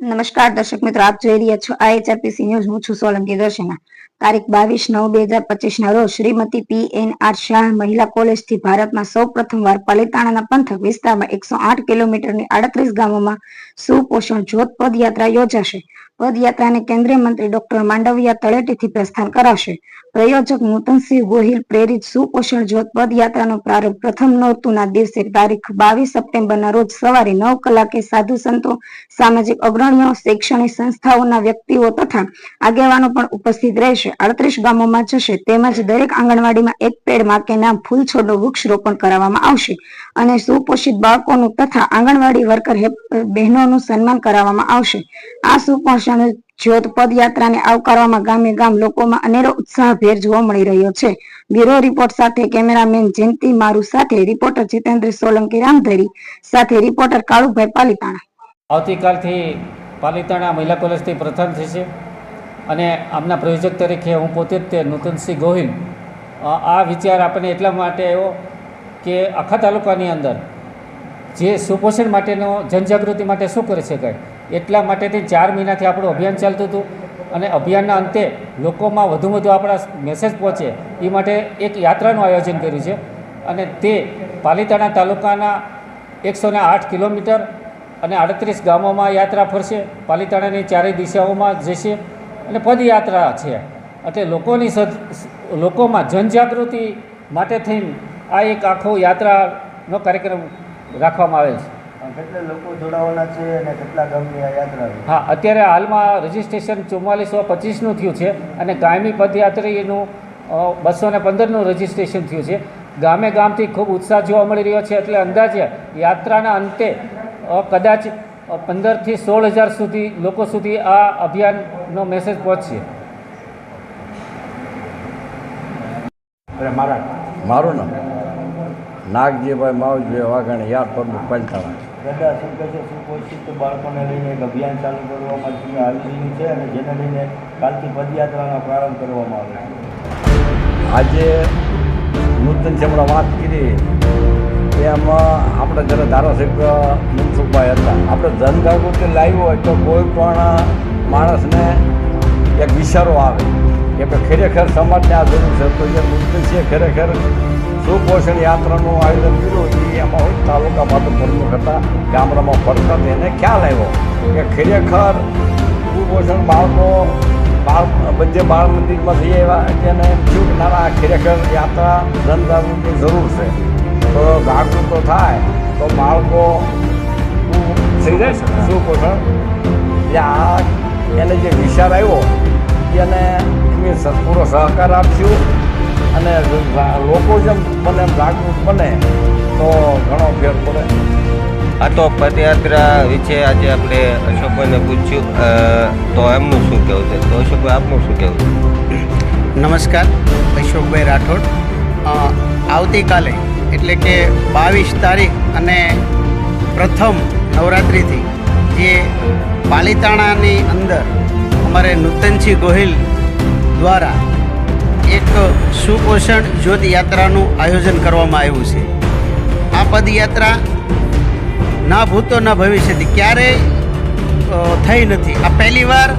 નમસ્કાર દર્શક મિત્રો, આપ જોઈ રહ્યા છો આઈએચઆરપીસી ન્યૂઝ. હું છું સોલંકી દર્શના. તારીખ બાવીસ નવ બે હજાર પચીસ ના રોજ Shrimati P N R Shah મહિલા કોલેજથી ભારતમાં સૌ પ્રથમવાર પાલિતાણાના પંથક વિસ્તારમાં એકસો આઠ કિલોમીટરની આડત્રીસ ગામોમાં સુપોષણ જ્યોત પદયાત્રા યોજાશે. પદયાત્રાને કેન્દ્રીય મંત્રી ડોક્ટર માંડવિયા તળેટીથી પ્રસ્થાન કરાશે. પ્રયોજક નૂતનસિંહ ગોહિલ પ્રેરિત સુપોષણ જ્યોત પદયાત્રાનો પ્રારંભ પ્રથમ નોરતુના દિવસે તારીખ બાવીસ સપ્ટેમ્બરના રોજ સવારે નવ કલાકે સાધુ સંતો સામાજિક અગ્રણીઓ, શૈક્ષણિક સંસ્થાઓના વ્યક્તિઓ તથા આગેવાનો પણ ઉપસ્થિત રહેશે. અડત્રીસ ગામોમાં જશે. તેમજ દરેક આંગણવાડીમાં એક પેડ માકેના ફૂલ છોડનું વૃક્ષ રોપણ કરવામાં આવશે અને સુપોષિત બાળકોનું તથા આંગણવાડી વર્કર બહેનોનું સન્માન કરાવવામાં આવશે. આ સુપોષણ જ્યોત પદયાત્રાને આવકારવામાં ગામે ગામ લોકોમાં અનેરો ઉત્સાહભેર જોવા મળી રહ્યો છે. બ્યુરો રિપોર્ટ સાથે કેમેરામેન જયંતિ મારુ સાથે રિપોર્ટર જીતેન્દ્ર સોલંકી રામધરી સાથે રિપોર્ટર કાળુભાઈ પાલિતાણા. આવતીકાલથી પાલિતાણા મહિલા કોલેજથી પ્રથમ થશે. અને આમના પ્રયોજક તરીકે હું પોતે જ તે નૂતનસિંહ ગોહિલ. આ વિચાર આપણને એટલા માટે આવ્યો કે આખા તાલુકાની અંદર જે સુપોષણ માટેનો જનજાગૃતિ માટે શું કરી શકાય? એટલા માટેથી ચાર મહિનાથી આપણું અભિયાન ચાલતું હતું. અને અભિયાનના અંતે લોકોમાં વધુ વધુ આપણા મેસેજ પહોંચે. એ માટે એક યાત્રાનું આયોજન કર્યું છે. અને તે પાલિતાણા તાલુકાના એકસો આઠ કિલોમીટર અને આડત્રીસ ગામોમાં યાત્રા ફરશે. પાલિતાણાની ચારેય દિશાઓમાં જશે અને પદયાત્રા છે. એટલે લોકોની લોકોમાં જનજાગૃતિ માટે થઈને આ એક આખો યાત્રાનો કાર્યક્રમ રાખવામાં આવે છે. હા અત્યારે હાલમાં રજીસ્ટ્રેશન ચુમ્માલીસો પચીસનું થયું છે અને કાયમી પદયાત્રીનું બસો ને પંદરનું રજિસ્ટ્રેશન થયું છે. ગામે ગામથી ખૂબ ઉત્સાહ જોવા મળી રહ્યો છે એટલે અંદાજે યાત્રાના અંતે કદાચ પંદરથી સોળ હજાર સુધી લોકો સુધી આ અભિયાનનો મેસેજ પહોંચશે. અરે મારા. મારું નામ? નાગજીભાઈ માવજીભાઈ વાઘાણી યાર પરનું પંચાળા દાદા શું કહે છે? શું કોઈ તો બાળકોને લઈને એક અભિયાન ચાલુ કરવામાં તમે આવી રહ્યું છે અને જેને લઈને કાલથી પદયાત્રાનો પ્રારંભ કરવામાં આવે છે. આજે નૂતન છે હમણાં વાત કરી એમાં આપણે જ્યારે ધારાસભ્ય મનસુખભાઈ હતા, આપણે જનજાગૃતિ લાવી હોય તો કોઈ પણ માણસને એક વિચારો આવે કે ભાઈ ખરેખર સમાજને આ જરૂર છે. તો એ નૂતનસિંહે ખરેખર સુપોષણ યાત્રાનું આયોજન કર્યું એ એમાં તાલુકા માટે પ્રમુખ હતા, ગામડામાં ફરતા એને ખ્યાલ આવ્યો કે ખરેખર સુપોષણ બાળકો, બાળ, બધે બાળ મંદિરમાંથી આવ્યા જેને એમ ખરેખર યાત્રા જનજાગૃતિની જરૂર છે. તો જાગૃત તો થાય તો બાળકો થઈ જાય છે. સુપોષણ એટલે આ એને જે વિચાર આવ્યો એને એમને સ- પૂરો સહકાર આપશું. અને લોકો જેમ બને જાગૃત બને તો ઘણો ફેર પડે. આ તો પદયાત્રા વિશે આજે આપણે અશોકભાઈને પૂછ્યું. તો એમનું શું કહેવું છે? તો અશોકભાઈ આપનું શું કહેવું છે? નમસ્કાર અશોકભાઈ રાઠોડ. આવતીકાલે એટલે કે બાવીસ તારીખ અને પ્રથમ નવરાત્રિથી જે પાલિતાણાની અંદર અમારે નૂતનસિંહ ગોહિલ દ્વારા એક સુપોષણ જ્યોત યાત્રાનું આયોજન કરવામાં આવ્યું છે. આ પદયાત્રા ના ભૂતો ના ભવિષ્યથી ક્યારેય થઈ નથી. આ પહેલી વાર